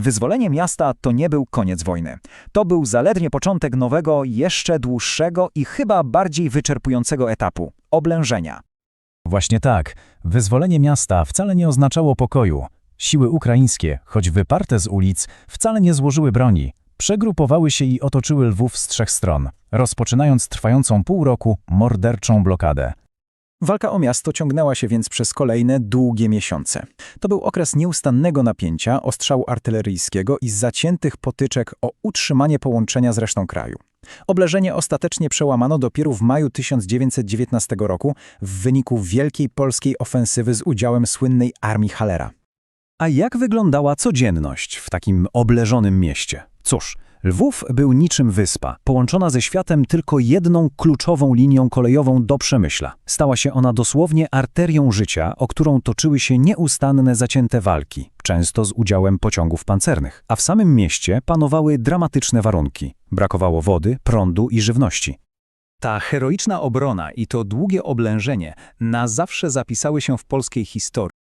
Wyzwolenie miasta to nie był koniec wojny. To był zaledwie początek nowego, jeszcze dłuższego i chyba bardziej wyczerpującego etapu oblężenia. Właśnie tak. Wyzwolenie miasta wcale nie oznaczało pokoju. Siły ukraińskie, choć wyparte z ulic, wcale nie złożyły broni. Przegrupowały się i otoczyły Lwów z trzech stron, rozpoczynając trwającą pół roku morderczą blokadę. Walka o miasto ciągnęła się więc przez kolejne długie miesiące. To był okres nieustannego napięcia, ostrzału artyleryjskiego i zaciętych potyczek o utrzymanie połączenia z resztą kraju. Obleżenie ostatecznie przełamano dopiero w maju 1919 roku w wyniku wielkiej polskiej ofensywy z udziałem słynnej armii Halera. A jak wyglądała codzienność w takim obleżonym mieście? Cóż, Lwów był niczym wyspa, połączona ze światem tylko jedną kluczową linią kolejową do Przemyśla. Stała się ona dosłownie arterią życia, o którą toczyły się nieustanne zacięte walki, często z udziałem pociągów pancernych. A w samym mieście panowały dramatyczne warunki. Brakowało wody, prądu i żywności. Ta heroiczna obrona i to długie oblężenie na zawsze zapisały się w polskiej historii